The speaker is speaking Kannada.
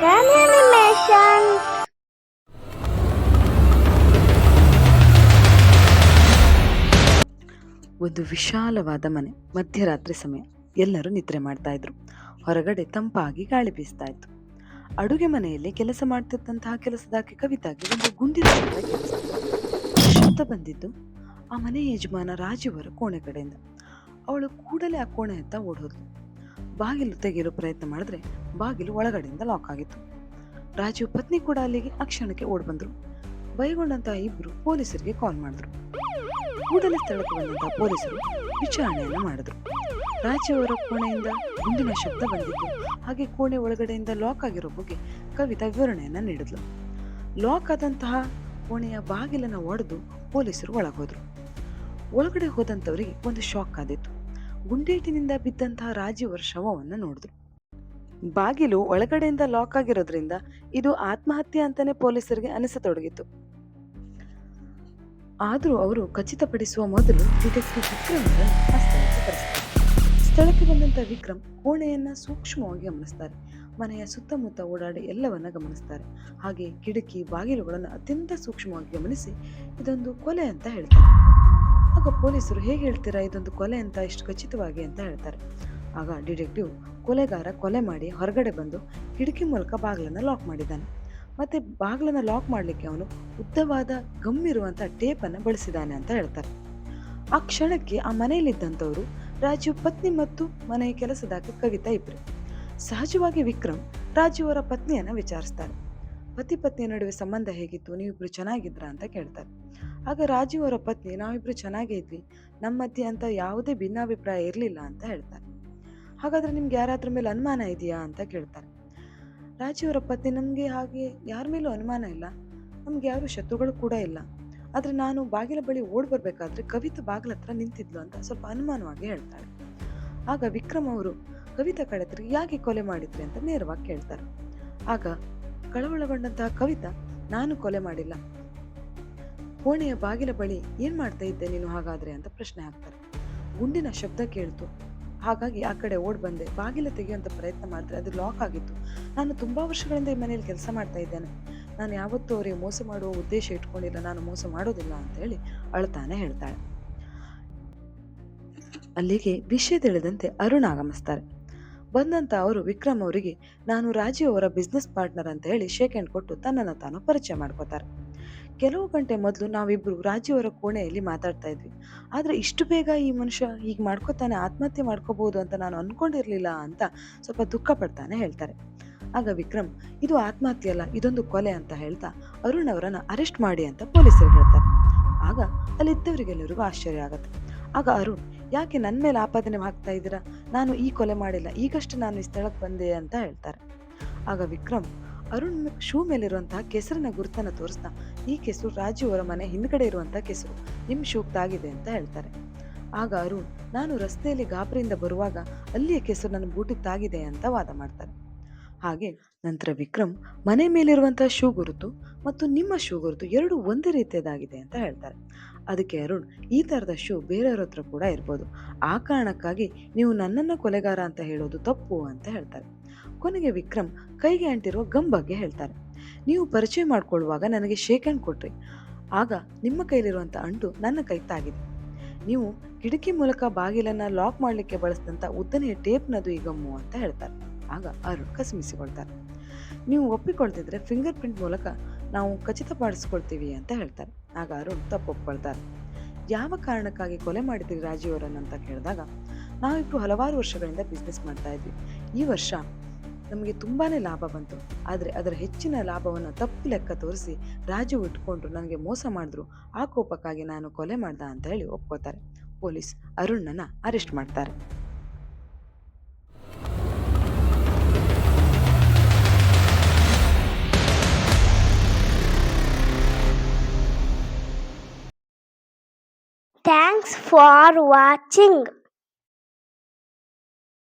Dragon Animation. ಒಂದು ವಿಶಾಲವಾದ ಮನೆ, ಮಧ್ಯರಾತ್ರಿ ಸಮಯ. ಎಲ್ಲರೂ ನಿದ್ರೆ ಮಾಡ್ತಾ ಇದ್ರು. ಹೊರಗಡೆ ತಂಪಾಗಿ ಗಾಳಿ ಬೀಸ್ತಾ ಇತ್ತು. ಅಡುಗೆ ಮನೆಯಲ್ಲಿ ಕೆಲಸ ಮಾಡ್ತಿದ್ದಂತಹ ಕೆಲಸದಾಕೆ ಕವಿತಾಗೆ ಒಂದು ಗುಂಡಿನ. ಶಬ್ದ ಬಂದಿದ್ದು ಆ ಮನೆ ಯಜಮಾನ ರಾಜೀವರ ಕೋಣೆ ಕಡೆಯಿಂದ ಅವಳು ಕೂಡಲೇ ಆ ಕೋಣೆ ಅಂತ ಓಡೋದ್ಲು. ಬಾಗಿಲು ತೆಗೆಯಲು ಪ್ರಯತ್ನ ಮಾಡಿದ್ರೆ ಬಾಗಿಲು ಒಳಗಡೆಯಿಂದ ಲಾಕ್ ಆಗಿತ್ತು. ರಾಜು ಪತ್ನಿ ಕೂಡ ಅಲ್ಲಿಗೆ ಅಕ್ಷಣಕ್ಕೆ ಓಡಿ ಬಂದ್ರು. ಭಯಗೊಂಡಂತಹ ಇಬ್ರು ಪೊಲೀಸರಿಗೆ ಕಾಲ್ ಮಾಡಿದ್ರು. ಕೂಡಲೇ ಸ್ಥಳಕ್ಕೆ ಬಂದಂತಹ ಪೊಲೀಸರು ವಿಚಾರಣೆಯನ್ನು ಮಾಡಿದ್ರು. ರಾಜು ಅವರ ಕೋಣೆಯಿಂದ ಗುಂಡಿನ ಶಬ್ದ ಬಂದಿತ್ತು. ಹಾಗೆ ಕೋಣೆ ಒಳಗಡೆಯಿಂದ ಲಾಕ್ ಆಗಿರೋ ಬಗ್ಗೆ ಕವಿತಾ ವಿವರಣೆಯನ್ನ ನೀಡಿದ್ಲು. ಲಾಕ್ ಆದಂತಹ ಕೋಣೆಯ ಬಾಗಿಲನ್ನು ಒಡೆದು ಪೊಲೀಸರು ಒಳಗೋದ್ರು. ಒಳಗಡೆ ಹೋದಂತವರಿಗೆ ಒಂದು ಶಾಕ್ ಆದಿತ್ತು ಗುಂಡೇಟಿನಿಂದ ಬಿದ್ದಂತಹ ರಾಜೀವರ ಶವವನ್ನು ನೋಡಿದ್ರು. ಬಾಗಿಲು ಒಳಗಡೆಯಿಂದ ಲಾಕ್ ಆಗಿರೋದ್ರಿಂದ ಇದು ಆತ್ಮಹತ್ಯೆ ಅಂತಾನೆ ಪೊಲೀಸರಿಗೆ ಅನಿಸತೊಡಗಿತ್ತು. ಆದರೂ ಅವರು ಖಚಿತಪಡಿಸುವ ಮೊದಲು ಡಿಟೆಕ್ಟಿವ್ ವಿಕ್ರಮ್ ಅವರನ್ನು ಸ್ಥಳಕ್ಕೆ ಬಂದಂತ ವಿಕ್ರಮ್ ಕೋಣೆಯನ್ನ ಸೂಕ್ಷ್ಮವಾಗಿ ಗಮನಿಸ್ತಾರೆ. ಮನೆಯ ಸುತ್ತಮುತ್ತ ಓಡಾಡಿ ಎಲ್ಲವನ್ನ ಗಮನಿಸ್ತಾರೆ. ಹಾಗೆ ಕಿಟಕಿ, ಬಾಗಿಲುಗಳನ್ನು ಅತ್ಯಂತ ಸೂಕ್ಷ್ಮವಾಗಿ ಗಮನಿಸಿ ಇದೊಂದು ಕೊಲೆ ಅಂತ ಹೇಳ್ತಾರೆ. ಆಗ ಪೊಲೀಸರು ಹೇಗೆ ಹೇಳ್ತೀರಾ? ಇದೊಂದು ಕೊಲೆ ಅಂತ ಇಷ್ಟು ಖಚಿತವಾಗಿ ಅಂತ ಹೇಳ್ತಾರೆ. ಆಗ ಡಿಟೆಕ್ಟಿವ್ ಕೊಲೆಗಾರ ಕೊಲೆ ಮಾಡಿ ಹೊರಗಡೆ ಬಂದು ಕಿಟಕಿ ಮೂಲಕ ಬಾಗಿಲನ್ನು ಲಾಕ್ ಮಾಡಿದ್ದಾನೆ. ಮತ್ತೆ ಬಾಗಿಲನ್ನು ಲಾಕ್ ಮಾಡಲಿಕ್ಕೆ ಅವನು ಉದ್ದವಾದ ಗಮ್ ಇರುವಂತ ಟೇಪ್ ಬಳಸಿದ್ದಾನೆ ಅಂತ ಹೇಳ್ತಾರೆ. ಆ ಕ್ಷಣಕ್ಕೆ ಆ ಮನೆಯಲ್ಲಿದ್ದಂಥವರು ರಾಜೀವ್ ಪತ್ನಿ ಮತ್ತು ಮನೆಯ ಕೆಲಸದಾಕ ಕವಿತಾ ಇಬ್ರು. ಸಹಜವಾಗಿ ವಿಕ್ರಮ್ ರಾಜೀವ್ ಅವರ ಪತ್ನಿಯನ್ನ ವಿಚಾರಿಸ್ತಾರೆ ಪತಿ ಪತ್ನಿಯ ನಡುವೆ ಸಂಬಂಧ ಹೇಗಿತ್ತು? ನೀವಿಬ್ರು ಚೆನ್ನಾಗಿದ್ರಾ ಅಂತ ಕೇಳ್ತಾರೆ. ಆಗ ರಾಜೀವ್ ಅವರ ಪತ್ನಿ ನಾವಿಬ್ರು ಚೆನ್ನಾಗೇ ಇದ್ವಿ. ನಮ್ಮ ಮಧ್ಯೆ ಅಂತ ಯಾವುದೇ ಭಿನ್ನಾಭಿಪ್ರಾಯ ಇರಲಿಲ್ಲ ಅಂತ ಹೇಳ್ತಾರೆ. ಹಾಗಾದ್ರೆ ನಿಮ್ಗೆ ಯಾರಾದ್ರ ಮೇಲೆ ಅನುಮಾನ ಇದೆಯಾ ಅಂತ ಕೇಳ್ತಾರೆ. ರಾಜೀವ್ ಅವರ ಪತ್ನಿ ನಮಗೆ ಹಾಗೆ ಯಾರ ಮೇಲೂ ಅನುಮಾನ ಇಲ್ಲ. ನಮ್ಗೆ ಯಾರು ಶತ್ರುಗಳು ಕೂಡ ಇಲ್ಲ. ಆದ್ರೆ ನಾನು ಬಾಗಿಲ ಬಳಿ ಓಡ್ ಬರ್ಬೇಕಾದ್ರೆ ಕವಿತಾ ಬಾಗಿಲ ಹತ್ರ ನಿಂತಿದ್ಲು ಅಂತ ಸ್ವಲ್ಪ ಅನುಮಾನವಾಗಿ ಹೇಳ್ತಾಳೆ. ಆಗ ವಿಕ್ರಮ್ ಅವರು, ಕವಿತಾ ಕಳೆದ್ರೆ ಯಾಕೆ ಕೊಲೆ ಮಾಡಿದ್ರಿ? ಅಂತ ನೇರವಾಗಿ ಕೇಳ್ತಾರೆ. ಆಗ ಕಳವಳಗೊಂಡಂತಹ ಕವಿತಾ, ನಾನು ಕೊಲೆ ಮಾಡಿಲ್ಲ. ಕೋಣೆಯ ಬಾಗಿಲ ಬಳಿ ಏನ್ ಮಾಡ್ತಾ ಇದ್ದೆ ನೀನು ಹಾಗಾದ್ರೆ ಅಂತ ಪ್ರಶ್ನೆ ಹಾಕ್ತಾರೆ. ಗುಂಡಿನ ಶಬ್ದ ಕೇಳ್ತು. ಹಾಗಾಗಿ ಆ ಕಡೆ ಓಡ್ ಬಂದೆ. ಬಾಗಿಲ ತೆಗೆಯುವಂತ ಪ್ರಯತ್ನ ಮಾಡಿದ್ರೆ ಅದು ಲಾಕ್ ಆಗಿತ್ತು. ನಾನು ತುಂಬಾ ವರ್ಷಗಳಿಂದ ಈ ಮನೆಯಲ್ಲಿ ಕೆಲಸ ಮಾಡ್ತಾ ಇದ್ದೇನೆ. ನಾನು ಯಾವತ್ತೂ ಅವರಿಗೆ ಮೋಸ ಮಾಡುವ ಉದ್ದೇಶ ಇಟ್ಕೊಂಡಿಲ್ಲ. ನಾನು ಮೋಸ ಮಾಡೋದಿಲ್ಲ ಅಂತ ಹೇಳಿ ಅಳ್ತಾನೆ ಹೇಳ್ತಾಳೆ. ಅಲ್ಲಿಗೆ ವಿಷಯ ತಿಳಿದಂತೆ ಅರುಣ್ ಆಗಮಿಸ್ತಾರೆ. ಬಂದಂತ ಅವರು ವಿಕ್ರಮ್ ಅವರಿಗೆ, ನಾನು ರಾಜೀವ್ ಅವರ ಬಿಸ್ನೆಸ್ ಪಾರ್ಟ್ನರ್ ಅಂತ ಹೇಳಿ ಶೇಕ್ ಹ್ಯಾಂಡ್ ಕೊಟ್ಟು ತನ್ನನ್ನು ತಾನು ಪರಿಚಯ ಮಾಡ್ಕೋತಾರೆ. ಕೆಲವು ಗಂಟೆ ಮೊದಲು ನಾವಿಬ್ಬರು ರಾಜಿಯವರ ಕೋಣೆಯಲ್ಲಿ ಮಾತಾಡ್ತಾ ಇದ್ವಿ. ಆದ್ರೆ ಇಷ್ಟು ಬೇಗ ಈ ಮನುಷ್ಯ ಹೀಗೆ ಮಾಡ್ಕೋತಾನೆ, ಆತ್ಮಹತ್ಯೆ ಮಾಡ್ಕೋಬಹುದು ಅಂತ ನಾನು ಅಂದ್ಕೊಂಡಿರಲಿಲ್ಲ ಅಂತ ಸ್ವಲ್ಪ ದುಃಖ ಪಡ್ತಾನೆ ಹೇಳ್ತಾರೆ. ಆಗ ವಿಕ್ರಮ್, ಇದು ಆತ್ಮಹತ್ಯೆ ಅಲ್ಲ, ಇದೊಂದು ಕೊಲೆ ಅಂತ ಹೇಳ್ತಾ ಅರುಣ್ ಅವರನ್ನ ಅರೆಸ್ಟ್ ಮಾಡಿ ಅಂತ ಪೊಲೀಸರು ಹೇಳ್ತಾರೆ. ಆಗ ಅಲ್ಲಿದ್ದವರಿಗೆಲ್ಲರಿಗೂ ಆಶ್ಚರ್ಯ ಆಗತ್ತೆ. ಆಗ ಅರುಣ್, ಯಾಕೆ ನನ್ನ ಮೇಲೆ ಆಪಾದನೆ ಹಾಕ್ತಾ ಇದ್ದೀರಾ? ನಾನು ಈ ಕೊಲೆ ಮಾಡಿಲ್ಲ, ಈಗಷ್ಟೇ ನಾನು ಈ ಸ್ಥಳಕ್ಕೆ ಬಂದೆ ಅಂತ ಹೇಳ್ತಾರೆ. ಆಗ ವಿಕ್ರಮ್, ಅರುಣ್ ಶೂ ಮೇಲಿರುವಂತಹ ಕೆಸರಿನ ಗುರುತನ್ನು ತೋರಿಸ್ತಾ ಈ ಕೆಸರು ರಾಜು ಅವರ ಮನೆ ಹಿಂದ್ಗಡೆ ಇರುವಂತ ಕೆಸರು ನಿಮ್ ಶೂಕ್ತ ಆಗಿದೆ ಅಂತ ಹೇಳ್ತಾರೆ. ಆಗ ಅರುಣ್, ನಾನು ರಸ್ತೆಯಲ್ಲಿ ಗಾಬರಿಯಿಂದ ಬರುವಾಗ ಅಲ್ಲಿಯ ಕೆಸರು ನನ್ನ ಬೂಟಿಗೆ ತಾಗಿದೆ ಅಂತ ವಾದ ಮಾಡ್ತಾರೆ. ಹಾಗೆ ನಂತರ ವಿಕ್ರಮ್, ಮನೆ ಮೇಲಿರುವಂತಹ ಶೂ ಗುರುತು ಮತ್ತು ನಿಮ್ಮ ಶೂ ಗುರುತು ಎರಡು ಒಂದೇ ರೀತಿಯದಾಗಿದೆ ಅಂತ ಹೇಳ್ತಾರೆ. ಅದಕ್ಕೆ ಅರುಣ್, ಈ ತರದ ಶೂ ಬೇರೆಯವ್ರ ಹತ್ರ ಕೂಡ ಇರ್ಬೋದು. ಆ ಕಾರಣಕ್ಕಾಗಿ ನೀವು ನನ್ನನ್ನು ಕೊಲೆಗಾರ ಅಂತ ಹೇಳೋದು ತಪ್ಪು ಅಂತ ಹೇಳ್ತಾರೆ. ಕೊನೆಗೆ ವಿಕ್ರಮ್, ಕೈಗೆ ಅಂಟಿರುವ ಗಮ್ ಬಗ್ಗೆ ಹೇಳ್ತಾರೆ. ನೀವು ಪರಿಚಯ ಮಾಡಿಕೊಳ್ಳುವಾಗ ನನಗೆ ಶೇಕ್ ಹ್ಯಾಂಡ್ ಕೊಟ್ರಿ. ಆಗ ನಿಮ್ಮ ಕೈಲಿರುವಂಥ ಅಂಟು ನನ್ನ ಕೈ ತಾಗಿದೆ. ನೀವು ಕಿಟಕಿ ಮೂಲಕ ಬಾಗಿಲನ್ನು ಲಾಕ್ ಮಾಡಲಿಕ್ಕೆ ಬಳಸಿದಂಥ ಉದ್ದನೆಯ ಟೇಪ್ನದು ಈ ಗಮ್ಮು ಅಂತ ಹೇಳ್ತಾರೆ. ಆಗ ಅರುಣ್ ಕಸಮಿಸಿಕೊಳ್ತಾರೆ. ನೀವು ಒಪ್ಪಿಕೊಳ್ತಿದ್ರೆ ಫಿಂಗರ್ ಪ್ರಿಂಟ್ ಮೂಲಕ ನಾವು ಖಚಿತಪಡಿಸ್ಕೊಳ್ತೀವಿ ಅಂತ ಹೇಳ್ತಾರೆ. ಆಗ ಅರುಣ್ ತಪ್ಪು ಒಪ್ಕೊಳ್ತಾರೆ ಯಾವ ಕಾರಣಕ್ಕಾಗಿ ಕೊಲೆ ಮಾಡಿದ್ರಿ ರಾಜೀವರನ್ನು ಅಂತ ಕೇಳಿದಾಗ ನಾವಿಬ್ಬರು ಹಲವಾರು ವರ್ಷಗಳಿಂದ ಬಿಸ್ನೆಸ್ ಮಾಡ್ತಾ ಇದ್ವಿ. ಈ ವರ್ಷ ನಮಗೆ ತುಂಬಾನೇ ಲಾಭ ಬಂತು. ಆದರೆ ಅದರ ಹೆಚ್ಚಿನ ಲಾಭವನ್ನು ತಪ್ಪು ಲೆಕ್ಕ ತೋರಿಸಿ ರಾಜು ಇಟ್ಕೊಂಡು ನನಗೆ ಮೋಸ ಮಾಡಿದ್ರು. ಆ ಕೋಪಕ್ಕಾಗಿ ನಾನು ಕೊಲೆ ಮಾಡ್ದ ಅಂತ ಹೇಳಿ ಒಪ್ಕೋತಾರೆ. ಪೊಲೀಸ್ ಅರುಣ್ಣನ ಅರೆಸ್ಟ್ ಮಾಡ್ತಾರೆ. Thanks for watching.